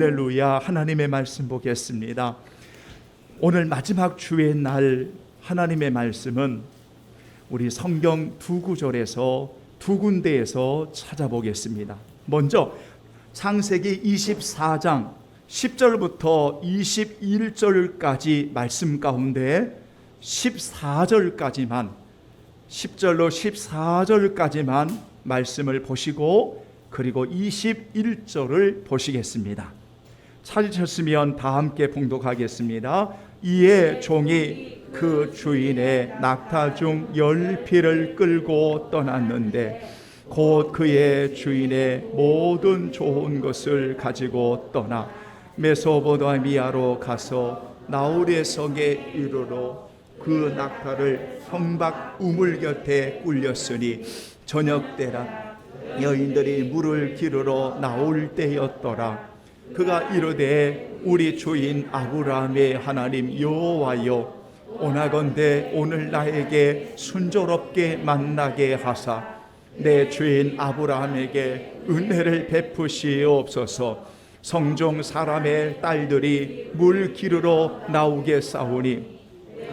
할렐루야 하나님의 말씀 보겠습니다. 오늘 마지막 주의 날 하나님의 말씀은 우리 성경 두 구절에서 두 군데에서 찾아보겠습니다. 먼저 창세기 24장 10절부터 21절까지 말씀 가운데 14절까지만 10절로 14절까지만 말씀을 보시고 그리고 21절을 보시겠습니다. 찾으셨으면 다 함께 봉독하겠습니다. 이에 종이 그 주인의 낙타 중 열 피를 끌고 떠났는데 곧 그의 주인의 모든 좋은 것을 가지고 떠나 메소포타미아로 가서 나홀의 성에 이르러 그 낙타를 성박 우물 곁에 꿀렸으니 저녁 때라 여인들이 물을 기르러 나올 때였더라 그가 이르되 우리 주인 아브라함의 하나님 여호와여 오나건대 오늘 나에게 순조롭게 만나게 하사 내 주인 아브라함에게 은혜를 베푸시옵소서. 성종 사람의 딸들이 물 기르러 나오게 싸우니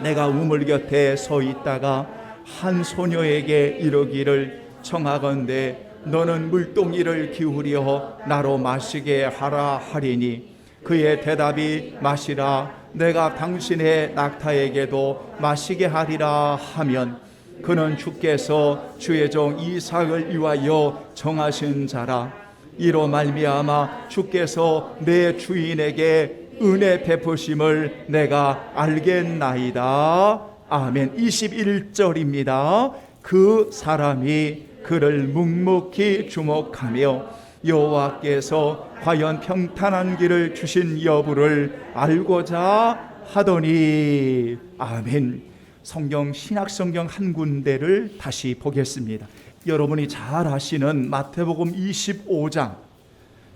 내가 우물 곁에 서 있다가 한 소녀에게 이르기를 청하건대 너는 물동이를 기울여 나로 마시게 하라 하리니 그의 대답이 마시라. 내가 당신의 낙타에게도 마시게 하리라 하면 그는 주께서 주의 종 이삭을 위하여 정하신 자라. 이로 말미암아 주께서 내 주인에게 은혜 베푸심을 내가 알겠나이다. 아멘. 21절입니다. 그 사람이 그를 묵묵히 주목하며 여호와께서 과연 평탄한 길을 주신 여부를 알고자 하더니 아멘. 성경 신약 성경 한 군데를 다시 보겠습니다. 여러분이 잘 아시는 마태복음 25장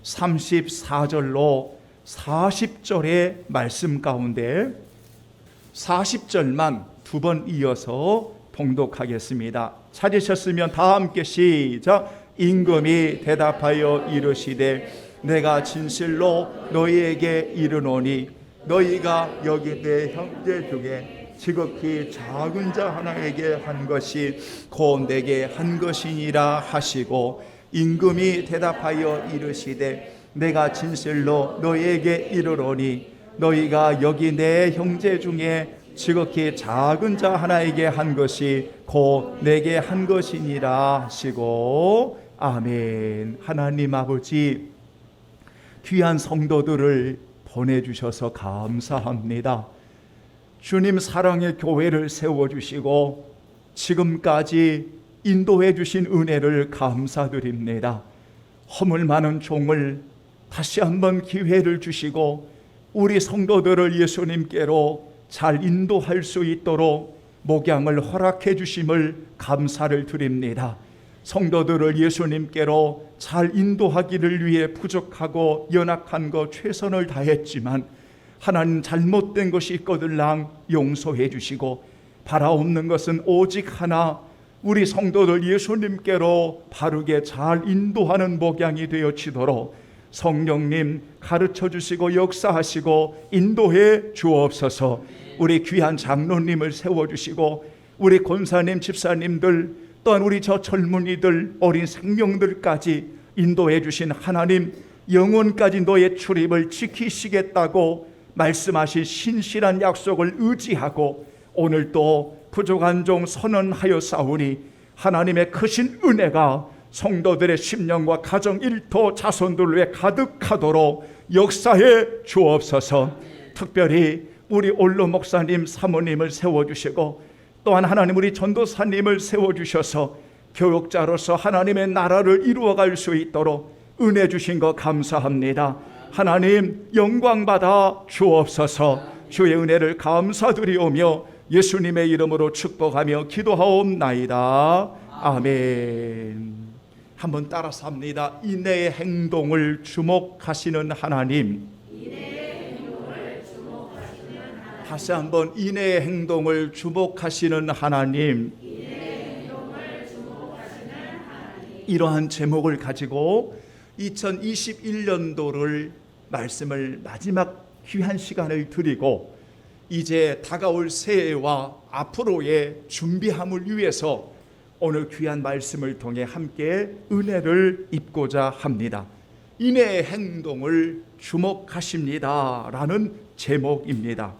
34절로 40절의 말씀 가운데 40절만 두 번 이어서 봉독하겠습니다. 찾으셨으면 다 함께 시작. 임금이 대답하여 이르시되 내가 진실로 너희에게 이르노니 너희가 여기 내 형제 중에 지극히 작은 자 하나에게 한 것이 곧 내게 한 것이니라 하시고 임금이 대답하여 이르시되 내가 진실로 너희에게 이르노니 너희가 여기 내 형제 중에 지극히 작은 자 하나에게 한 것이 곧 내게 한 것이니라 하시고 아멘. 하나님 아버지 귀한 성도들을 보내주셔서 감사합니다. 주님 사랑의 교회를 세워주시고 지금까지 인도해 주신 은혜를 감사드립니다. 허물 많은 종을 다시 한번 기회를 주시고 우리 성도들을 예수님께로 잘 인도할 수 있도록 목양을 허락해 주심을 감사를 드립니다. 성도들을 예수님께로 잘 인도하기를 위해 부족하고 연약한 것 최선을 다했지만 하나님 잘못된 것이 있거들랑 용서해 주시고 바라옵는 것은 오직 하나 우리 성도들 예수님께로 바르게 잘 인도하는 목양이 되어지도록 성령님 가르쳐 주시고 역사하시고 인도해 주옵소서. 우리 귀한 장로님을 세워 주시고 우리 권사님 집사님들 또한 우리 저 젊은이들 어린 생명들까지 인도해 주신 하나님 영혼까지 너의 출입을 지키시겠다고 말씀하신 신실한 약속을 의지하고 오늘 또 부족한 종 선언하여 싸우니 하나님의 크신 은혜가 성도들의 심령과 가정 일터 자손들 위해 가득하도록 역사해 주옵소서 특별히 우리 올로 목사님 사모님을 세워주시고 또한 하나님 우리 전도사님을 세워주셔서 교육자로서 하나님의 나라를 이루어갈 수 있도록 은혜 주신 것 감사합니다. 하나님 영광 받아 주옵소서 주의 은혜를 감사드리오며 예수님의 이름으로 축복하며 기도하옵나이다. 아멘. 한번 따라서 합니다. 인내의 행동을 주목하시는 하나님. 다시 한번 인내의 행동을 주목하시는 하나님. 이러한 제목을 가지고 2021년도를 말씀을 마지막 귀한 시간을 드리고 이제 다가올 새해와 앞으로의 준비함을 위해서 오늘 귀한 말씀을 통해 함께 은혜를 입고자 합니다. 인의 행동을 주목하십니다 라는 제목입니다.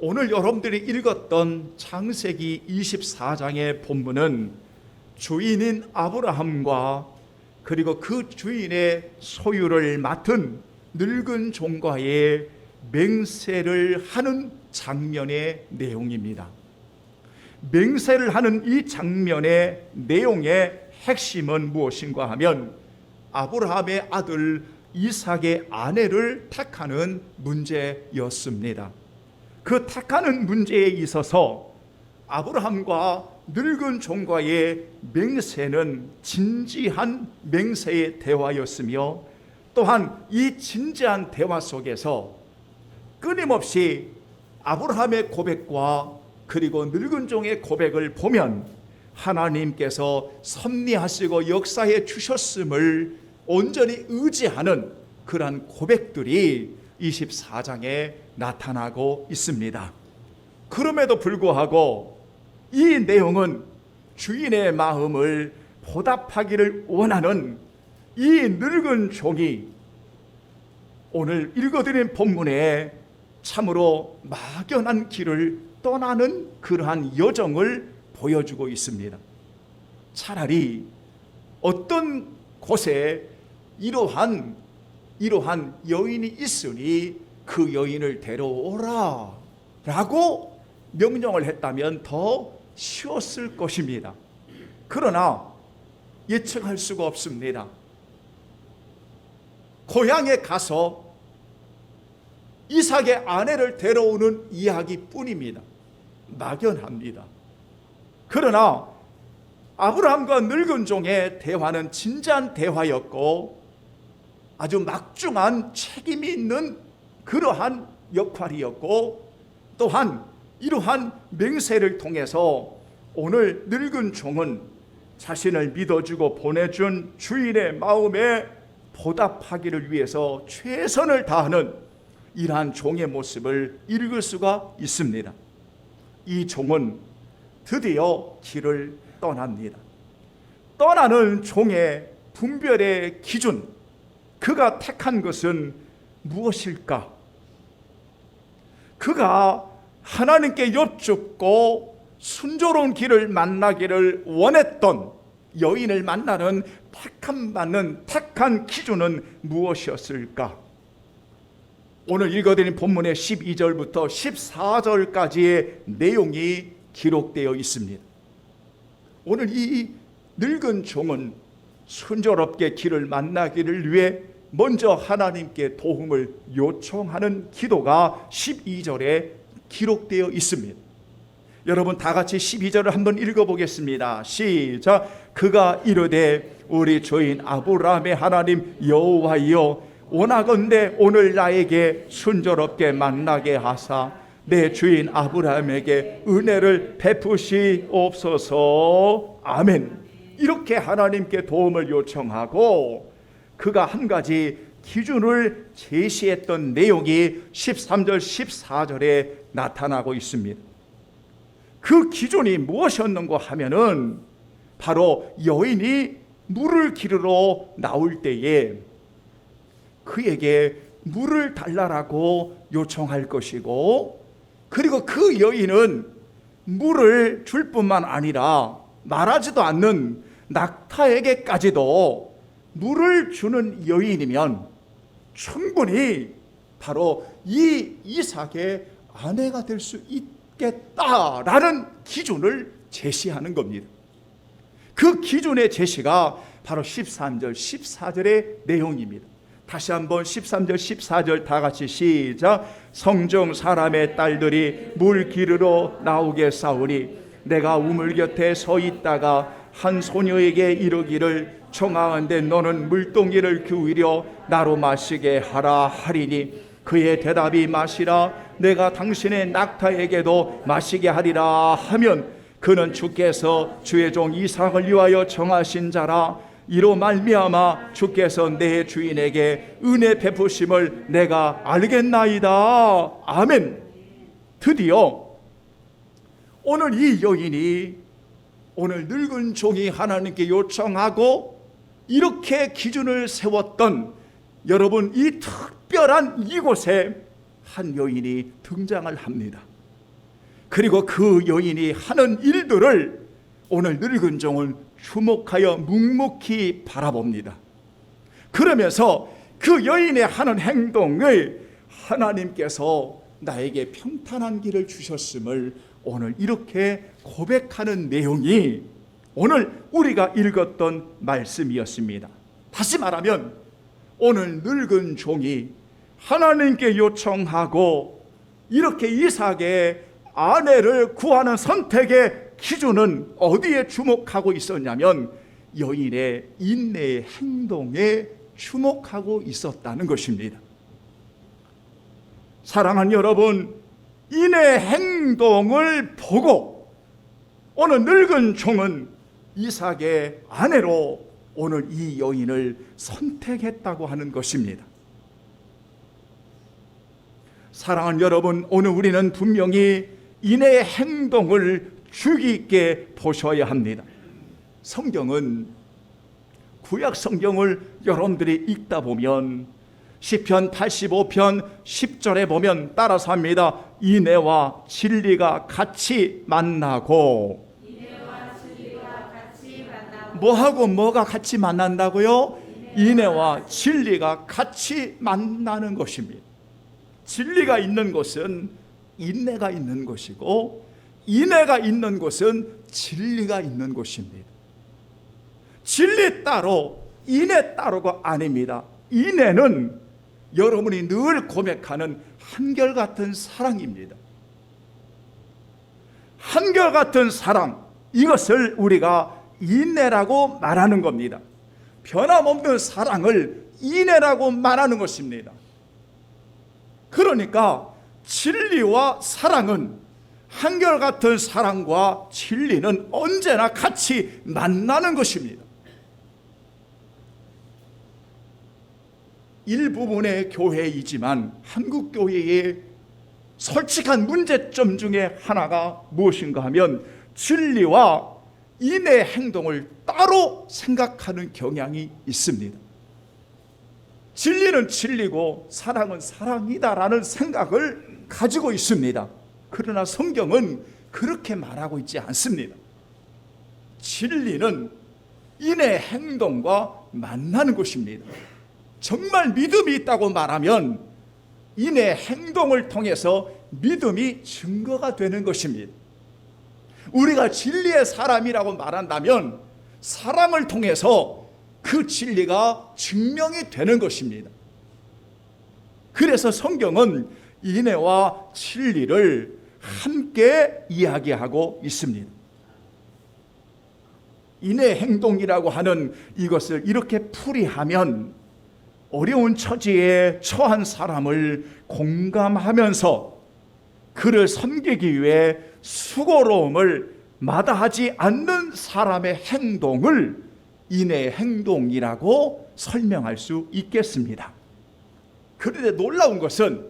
오늘 여러분들이 읽었던 창세기 24장의 본문은 주인인 아브라함과 그리고 그 주인의 소유를 맡은 늙은 종과의 맹세를 하는 장면의 내용입니다. 맹세를 하는 이 장면의 내용의 핵심은 무엇인가 하면 아브라함의 아들 이삭의 아내를 택하는 문제였습니다. 그 택하는 문제에 있어서 아브라함과 늙은 종과의 맹세는 진지한 맹세의 대화였으며 또한 이 진지한 대화 속에서 끊임없이 아브라함의 고백과 그리고 늙은 종의 고백을 보면 하나님께서 섭리하시고 역사해 주셨음을 온전히 의지하는 그러한 고백들이 24장에 나타나고 있습니다. 그럼에도 불구하고 이 내용은 주인의 마음을 보답하기를 원하는 이 늙은 종이 오늘 읽어드린 본문에 참으로 막연한 길을 떠나는 그러한 여정을 보여주고 있습니다. 차라리 어떤 곳에 이러한 이러한 여인이 있으니 그 여인을 데려오라 라고 명령을 했다면 더 쉬웠을 것입니다. 그러나 예측할 수가 없습니다. 고향에 가서 이삭의 아내를 데려오는 이야기뿐입니다. 막연합니다. 그러나 아브라함과 늙은 종의 대화는 진지한 대화였고 아주 막중한 책임이 있는 그러한 역할이었고 또한 이러한 맹세를 통해서 오늘 늙은 종은 자신을 믿어주고 보내준 주인의 마음에 보답하기를 위해서 최선을 다하는 이러한 종의 모습을 읽을 수가 있습니다. 이 종은 드디어 길을 떠납니다. 떠나는 종의 분별의 기준, 그가 택한 것은 무엇일까? 그가 하나님께 여쭙고 순조로운 길을 만나기를 원했던 여인을 만나는 택함 받는 택한 기준은 무엇이었을까? 오늘 읽어드린 본문의 12절부터 14절까지의 내용이 기록되어 있습니다. 오늘 이 늙은 종은 순조롭게 길을 만나기를 위해 먼저 하나님께 도움을 요청하는 기도가 12절에 기록되어 있습니다. 여러분 다 같이 12절을 한번 읽어보겠습니다. 시작. 그가 이르되 우리 주인 아브라함의 하나님 여호와여 원하건대 오늘 나에게 순조롭게 만나게 하사 내 주인 아브라함에게 은혜를 베푸시옵소서. 아멘. 이렇게 하나님께 도움을 요청하고 그가 한 가지 기준을 제시했던 내용이 13절 14절에 나타나고 있습니다. 그 기준이 무엇이었는가 하면은 바로 여인이 물을 기르러 나올 때에 그에게 물을 달라라고 요청할 것이고 그리고 그 여인은 물을 줄 뿐만 아니라 말하지도 않는 낙타에게까지도 물을 주는 여인이면 충분히 바로 이 이삭의 아내가 될 수 있겠다라는 기준을 제시하는 겁니다. 그 기준의 제시가 바로 13절, 14절의 내용입니다. 다시 한번 13절, 14절 다 같이 시작. 성정 사람의 딸들이 물 기르러 나오게 싸우니 내가 우물 곁에 서 있다가 한 소녀에게 이르기를 청하건대 너는 물동이를 기울여 나로 마시게 하라 하리니 그의 대답이 마시라. 내가 당신의 낙타에게도 마시게 하리라 하면 그는 주께서 주의 종 이삭을 위하여 정하신 자라 이로 말미암아 주께서 내 주인에게 은혜 베푸심을 내가 알겠나이다. 아멘. 드디어 오늘 이 여인이 오늘 늙은 종이 하나님께 요청하고 이렇게 기준을 세웠던 여러분 이 특별한 이곳에 한 여인이 등장을 합니다. 그리고 그 여인이 하는 일들을 오늘 늙은 종은 주목하여 묵묵히 바라봅니다. 그러면서 그 여인의 하는 행동을 하나님께서 나에게 평탄한 길을 주셨음을 오늘 이렇게 고백하는 내용이 오늘 우리가 읽었던 말씀이었습니다. 다시 말하면 오늘 늙은 종이 하나님께 요청하고 이렇게 이삭의 아내를 구하는 선택의 기준은 어디에 주목하고 있었냐면 여인의 인내의 행동에 주목하고 있었다는 것입니다. 사랑하는 여러분, 인의 행동을 보고 오늘 늙은 종은 이삭의 아내로 오늘 이 여인을 선택했다고 하는 것입니다. 사랑하는 여러분, 오늘 우리는 분명히 인의 행동을 주의 있게 보셔야 합니다. 성경은 구약 성경을 여러분들이 읽다 보면 시편 85편 10절에 보면 따라서 합니다. 인애와 진리가 같이 만나고 뭐하고 뭐가 같이 만난다고요? 인애와 진리가 같이 만나는 것입니다. 진리가 있는 곳은 인내가 있는 곳이고 인애가 있는 곳은 진리가 있는 곳입니다. 진리 따로 인애 따로가 아닙니다. 인애는 여러분이 늘 고백하는 한결같은 사랑입니다. 한결같은 사랑 이것을 우리가 인내라고 말하는 겁니다. 변함없는 사랑을 인내라고 말하는 것입니다. 그러니까 진리와 사랑은 한결같은 사랑과 진리는 언제나 같이 만나는 것입니다. 일부분의 교회이지만 한국 교회의 솔직한 문제점 중에 하나가 무엇인가 하면 진리와 인의 행동을 따로 생각하는 경향이 있습니다. 진리는 진리고 사랑은 사랑이다라는 생각을 가지고 있습니다. 그러나 성경은 그렇게 말하고 있지 않습니다. 진리는 인의 행동과 만나는 것입니다. 정말 믿음이 있다고 말하면 인의 행동을 통해서 믿음이 증거가 되는 것입니다. 우리가 진리의 사람이라고 말한다면 사랑을 통해서 그 진리가 증명이 되는 것입니다. 그래서 성경은 인애와 진리를 함께 이야기하고 있습니다. 인의 행동이라고 하는 이것을 이렇게 풀이하면 어려운 처지에 처한 사람을 공감하면서 그를 섬기기 위해 수고로움을 마다하지 않는 사람의 행동을 인의 행동이라고 설명할 수 있겠습니다. 그런데 놀라운 것은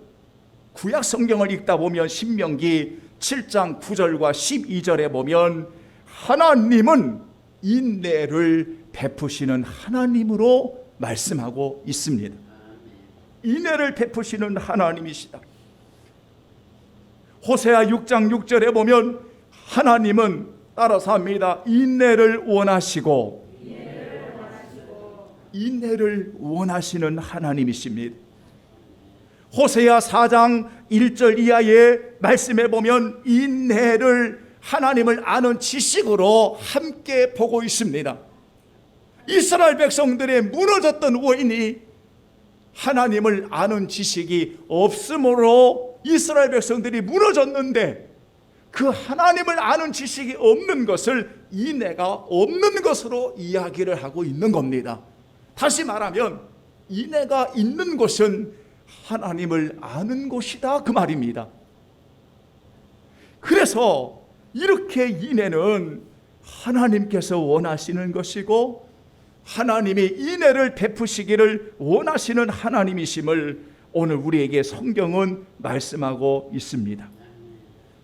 구약 성경을 읽다 보면 신명기 7장 9절과 12절에 보면 하나님은 인내를 베푸시는 하나님으로 말씀하고 있습니다. 인애를 베푸시는 하나님이시다. 호세아 6장 6절에 보면 하나님은 따라서 합니다. 인내를 원하시고 인내를 원하시는 하나님이십니다. 호세아 4장 1절 이하의 말씀에 보면 인내를 하나님을 아는 지식으로 함께 보고 있습니다. 이스라엘 백성들의 무너졌던 원인이 하나님을 아는 지식이 없으므로 이스라엘 백성들이 무너졌는데 그 하나님을 아는 지식이 없는 것을 인애가 없는 것으로 이야기를 하고 있는 겁니다. 다시 말하면 인애가 있는 곳은 하나님을 아는 곳이다 그 말입니다. 그래서 이렇게 인애는 하나님께서 원하시는 것이고 하나님이 인애를 베푸시기를 원하시는 하나님이심을 오늘 우리에게 성경은 말씀하고 있습니다.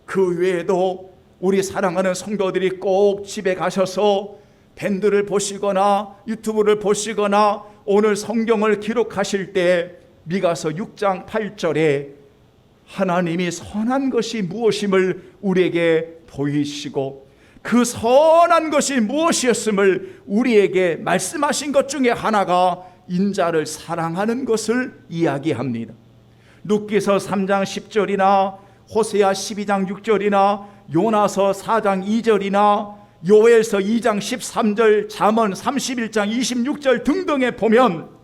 그 외에도 우리 사랑하는 성도들이 꼭 집에 가셔서 밴드를 보시거나 유튜브를 보시거나 오늘 성경을 기록하실 때 미가서 6장 8절에 하나님이 선한 것이 무엇임을 우리에게 보이시고 그 선한 것이 무엇이었음을 우리에게 말씀하신 것 중에 하나가 인자를 사랑하는 것을 이야기합니다. 룻기서 3장 10절이나 호세아 12장 6절이나 요나서 4장 2절이나 요엘서 2장 13절, 잠언 31장 26절 등등에 보면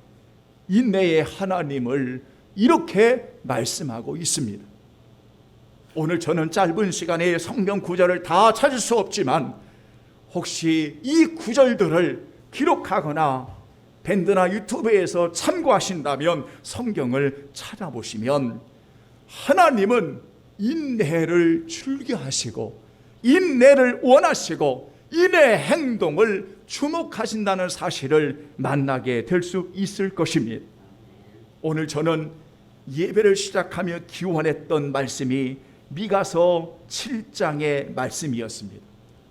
인내의 하나님을 이렇게 말씀하고 있습니다. 오늘 저는 짧은 시간에 성경 구절을 다 찾을 수 없지만 혹시 이 구절들을 기록하거나 밴드나 유튜브에서 참고하신다면 성경을 찾아보시면 하나님은 인내를 즐겨하시고 인내를 원하시고 인의 행동을 주목하신다는 사실을 만나게 될 수 있을 것입니다. 오늘 저는 예배를 시작하며 기원했던 말씀이 미가서 7장의 말씀이었습니다.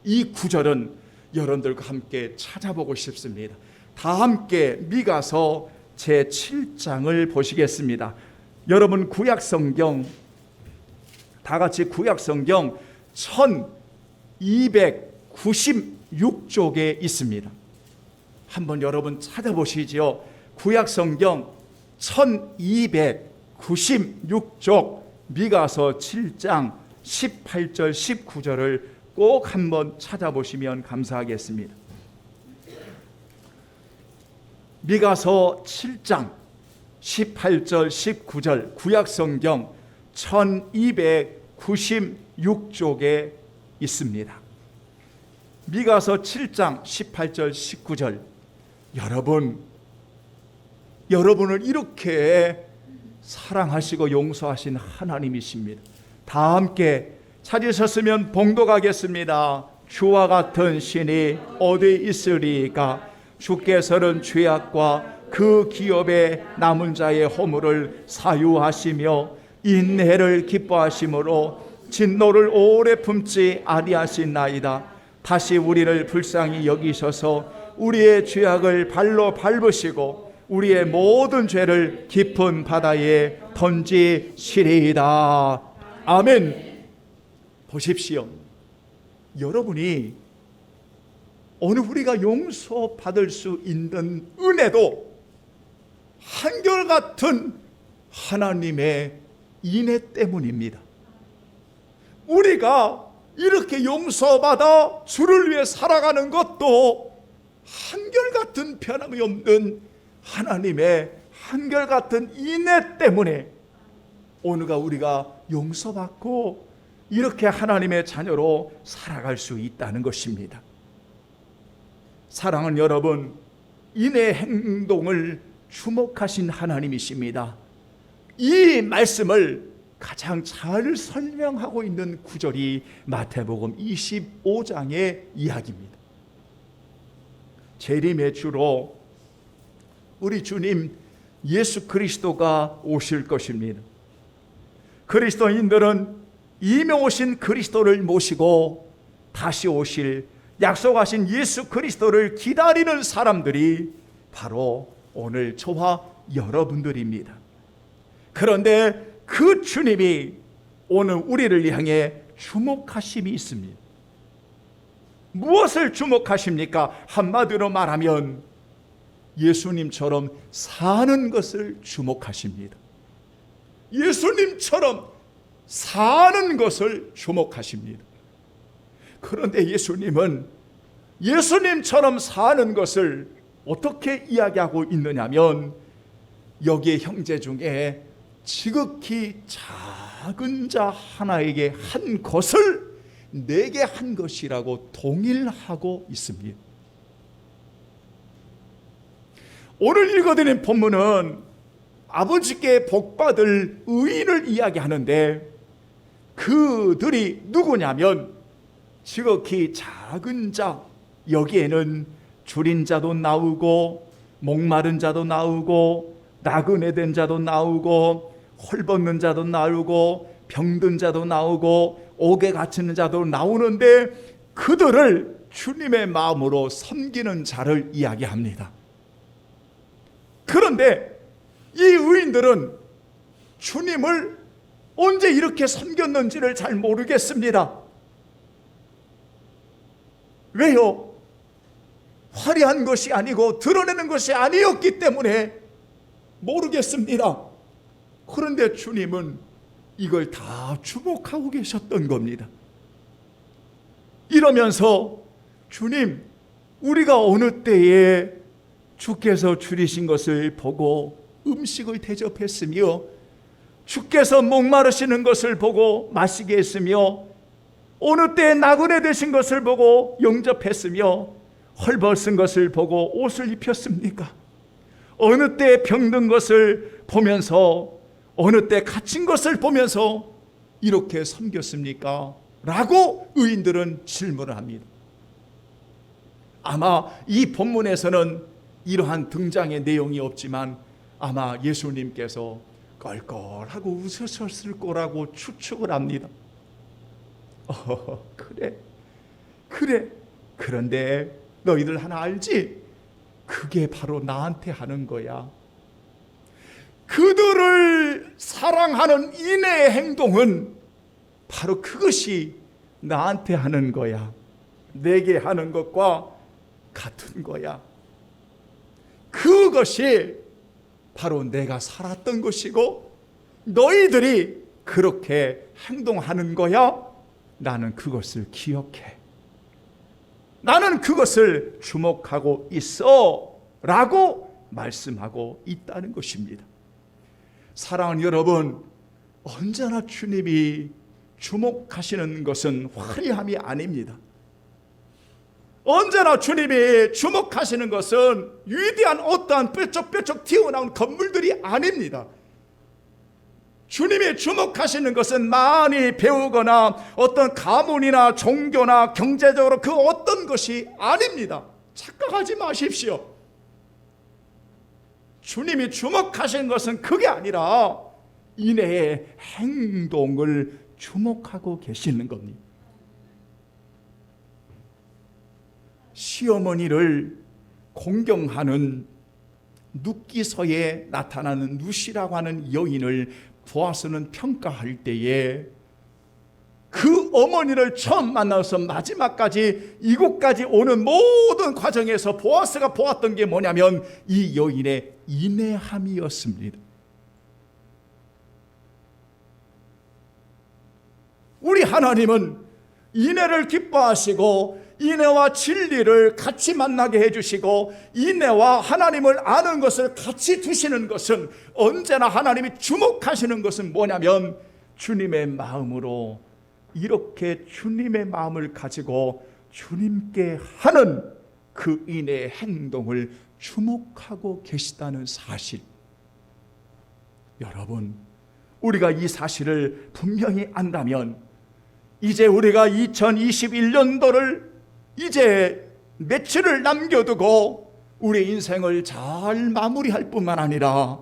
이 구절은 여러분들과 함께 찾아보고 싶습니다. 다 함께 미가서 제 7장을 보시겠습니다. 여러분 구약 성경 다 같이 구약 성경 1296쪽에 있습니다. 한번 여러분 찾아보시지요. 구약 성경 1296쪽 미가서 7장 18절 19절을 꼭 한번 찾아보시면 감사하겠습니다. 미가서 7장 18절 19절 구약 성경 1296쪽에 있습니다. 미가서 7장 18절 19절 여러분 여러분을 이렇게 사랑하시고 용서하신 하나님이십니다. 다 함께 찾으셨으면 봉독하겠습니다. 주와 같은 신이 어디 있으리까? 주께서는 죄악과 그 기업의 남은 자의 허물을 사유하시며 인내를 기뻐하심으로 진노를 오래 품지 아니하신 나이다. 다시 우리를 불쌍히 여기셔서 우리의 죄악을 발로 밟으시고 우리의 모든 죄를 깊은 바다에 던지시리이다. 아멘. 보십시오. 여러분이 오늘 우리가 용서받을 수 있는 은혜도 한결같은 하나님의 인애 때문입니다. 우리가 이렇게 용서받아 주를 위해 살아가는 것도 한결같은 변함이 없는 하나님의 한결같은 인애 때문에 오늘가 우리가 용서받고 이렇게 하나님의 자녀로 살아갈 수 있다는 것입니다. 사랑하는 여러분, 인의 행동을 주목하신 하나님이십니다. 이 말씀을 가장 잘 설명하고 있는 구절이 마태복음 25장의 이야기입니다. 재림의 주로 우리 주님 예수 그리스도가 오실 것입니다. 그리스도인들은 이미 오신 그리스도를 모시고 다시 오실 약속하신 예수 그리스도를 기다리는 사람들이 바로 오늘 저와 여러분들입니다. 그런데 그 주님이 오늘 우리를 향해 주목하심이 있습니다. 무엇을 주목하십니까? 한마디로 말하면 예수님처럼 사는 것을 주목하십니다. 예수님처럼 사는 것을 주목하십니다. 그런데 예수님은 예수님처럼 사는 것을 어떻게 이야기하고 있느냐면 여기에 형제 중에 지극히 작은 자 하나에게 한 것을 내게 한 것이라고 동일하고 있습니다. 오늘 읽어드린 본문은 아버지께 복받을 의인을 이야기하는데 그들이 누구냐면 지극히 작은 자 여기에는 줄인 자도 나오고 목마른 자도 나오고 나그네 된 자도 나오고 헐벗는 자도 나오고 병든 자도 나오고 옥에 갇히는 자도 나오는데 그들을 주님의 마음으로 섬기는 자를 이야기합니다. 그런데 이 의인들은 주님을 언제 이렇게 섬겼는지를 잘 모르겠습니다. 왜요? 화려한 것이 아니고 드러내는 것이 아니었기 때문에 모르겠습니다. 그런데 주님은 이걸 다 주목하고 계셨던 겁니다. 이러면서 주님, 우리가 어느 때에 주께서 줄이신 것을 보고 음식을 대접했으며 주께서 목마르시는 것을 보고 마시게 했으며 어느 때에 나그네 되신 것을 보고 영접했으며 헐벗은 것을 보고 옷을 입혔습니까? 어느 때 병든 것을 보면서 어느 때 갇힌 것을 보면서 이렇게 섬겼습니까? 라고 의인들은 질문을 합니다. 아마 이 본문에서는 이러한 등장의 내용이 없지만 아마 예수님께서 껄껄하고 웃으셨을 거라고 추측을 합니다. 어, 그래. 그래. 그런데 너희들 하나 알지? 그게 바로 나한테 하는 거야. 그들을 사랑하는 인의 행동은 바로 그것이 나한테 하는 거야. 내게 하는 것과 같은 거야. 그것이 바로 내가 살았던 것이고 너희들이 그렇게 행동하는 거야. 나는 그것을 기억해. 나는 그것을 주목하고 있어. 라고 말씀하고 있다는 것입니다. 사랑하는 여러분, 언제나 주님이 주목하시는 것은 화려함이 아닙니다. 언제나 주님이 주목하시는 것은 위대한 어떠한 뾰족뾰족 튀어나온 건물들이 아닙니다. 주님이 주목하시는 것은 많이 배우거나 어떤 가문이나 종교나 경제적으로 그 어떤 것이 아닙니다. 착각하지 마십시오. 주님이 주목하시는 것은 그게 아니라 이내의 행동을 주목하고 계시는 겁니다. 시어머니를 공경하는 눕기서에 나타나는 누시라고 하는 여인을 보아스는 평가할 때에 그 어머니를 처음 만나서 마지막까지 이곳까지 오는 모든 과정에서 보아스가 보았던 게 뭐냐면 이 여인의 인내함이었습니다. 우리 하나님은 인내를 기뻐하시고 인내와 진리를 같이 만나게 해주시고 인내와 하나님을 아는 것을 같이 두시는 것은 언제나 하나님이 주목하시는 것은 뭐냐면 주님의 마음으로 이렇게 주님의 마음을 가지고 주님께 하는 그 인의 행동을 주목하고 계시다는 사실. 여러분, 우리가 이 사실을 분명히 안다면 이제 우리가 2021년도를 이제 며칠을 남겨두고 우리 인생을 잘 마무리할 뿐만 아니라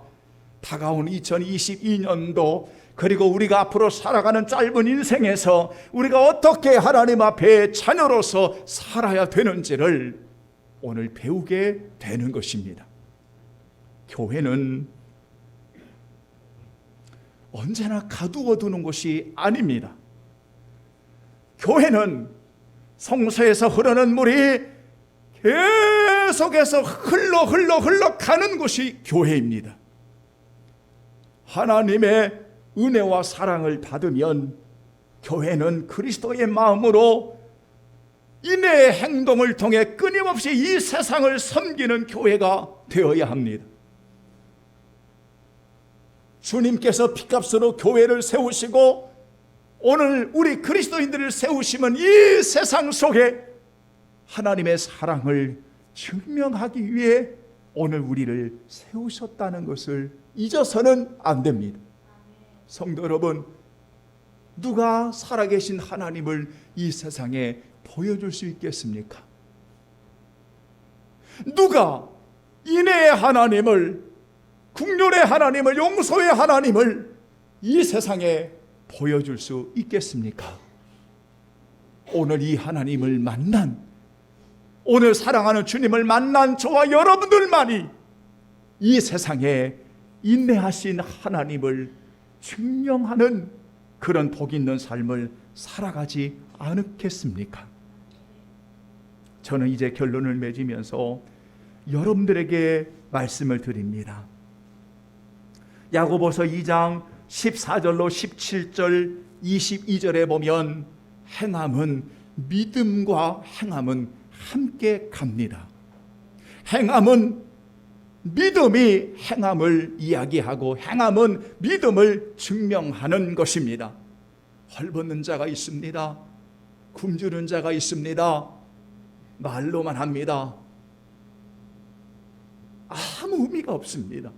다가온 2022년도 그리고 우리가 앞으로 살아가는 짧은 인생에서 우리가 어떻게 하나님 앞에 자녀로서 살아야 되는지를 오늘 배우게 되는 것입니다. 교회는 언제나 가두어 두는 것이 아닙니다. 교회는 성소에서 흐르는 물이 계속해서 흘러 흘러 흘러 가는 곳이 교회입니다. 하나님의 은혜와 사랑을 받으면 교회는 그리스도의 마음으로 인내의 행동을 통해 끊임없이 이 세상을 섬기는 교회가 되어야 합니다. 주님께서 피값으로 교회를 세우시고 오늘 우리 그리스도인들을 세우시면 이 세상 속에 하나님의 사랑을 증명하기 위해 오늘 우리를 세우셨다는 것을 잊어서는 안 됩니다. 성도 여러분, 누가 살아계신 하나님을 이 세상에 보여줄 수 있겠습니까? 누가 인애의 하나님을 국률의 하나님을 용서의 하나님을 이 세상에 보여줄 수 있겠습니까? 오늘 이 하나님을 만난 오늘 사랑하는 주님을 만난 저와 여러분들만이 이 세상에 인내하신 하나님을 증명하는 그런 복 있는 삶을 살아가지 않겠습니까? 저는 이제 결론을 맺으면서 여러분들에게 말씀을 드립니다. 야고보서 2장 14절로 17절 22절에 보면 행함은 믿음과 행함은 함께 갑니다. 행함은 믿음이 행함을 이야기하고 행함은 믿음을 증명하는 것입니다. 헐벗는 자가 있습니다. 굶주는 자가 있습니다. 말로만 합니다. 아무 의미가 없습니다.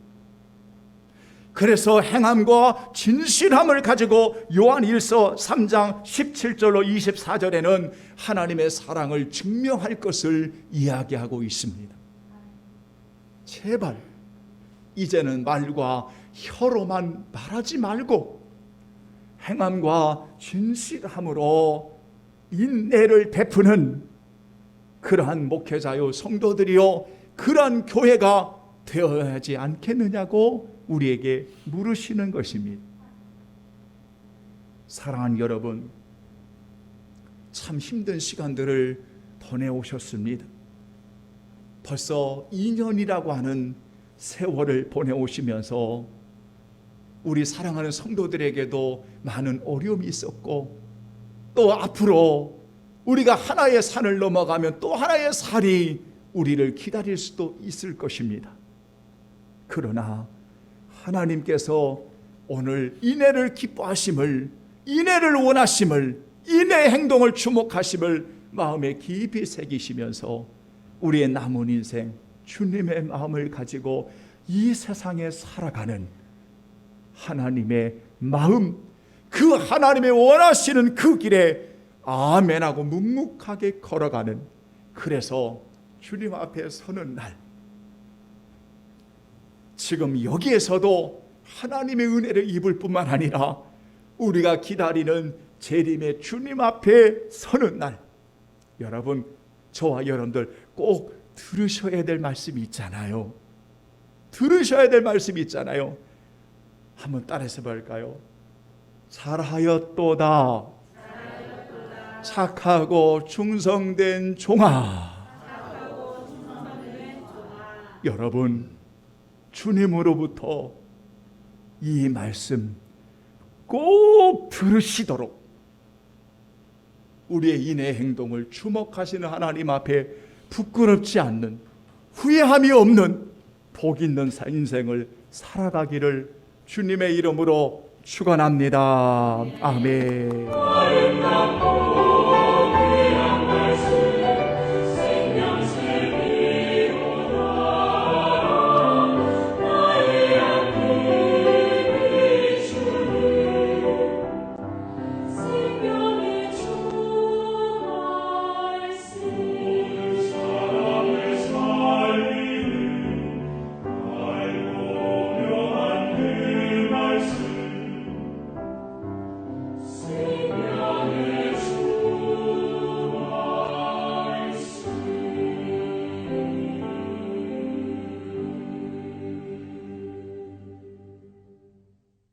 그래서 행함과 진실함을 가지고 요한 1서 3장 17절로 24절에는 하나님의 사랑을 증명할 것을 이야기하고 있습니다. 제발 이제는 말과 혀로만 말하지 말고 행함과 진실함으로 인내를 베푸는 그러한 목회자요 성도들이요 그러한 교회가 되어야 하지 않겠느냐고 우리에게 물으시는 것입니다. 사랑하는 여러분, 참 힘든 시간들을 보내오셨습니다. 벌써 2년이라고 하는 세월을 보내오시면서 우리 사랑하는 성도들에게도 많은 어려움이 있었고 또 앞으로 우리가 하나의 산을 넘어가면 또 하나의 산이 우리를 기다릴 수도 있을 것입니다. 그러나 하나님께서 오늘 인애를 기뻐하심을 인애를 원하심을 인애 행동을 주목하심을 마음에 깊이 새기시면서 우리의 남은 인생 주님의 마음을 가지고 이 세상에 살아가는 하나님의 마음 그 하나님의 원하시는 그 길에 아멘하고 묵묵하게 걸어가는 그래서 주님 앞에 서는 날 지금 여기에서도 하나님의 은혜를 입을 뿐만 아니라 우리가 기다리는 재림의 주님 앞에 서는 날 여러분 저와 여러분들 꼭 들으셔야 될 말씀이 있잖아요. 들으셔야 될 말씀이 있잖아요. 한번 따라서 볼까요? 잘하였도다. 착하고 충성된 종아. 여러분, 주님으로부터 이 말씀 꼭 들으시도록 우리의 인의 행동을 주목하시는 하나님 앞에 부끄럽지 않는 후회함이 없는 복 있는 사- 인생을 살아가기를 주님의 이름으로 축원합니다. 아멘.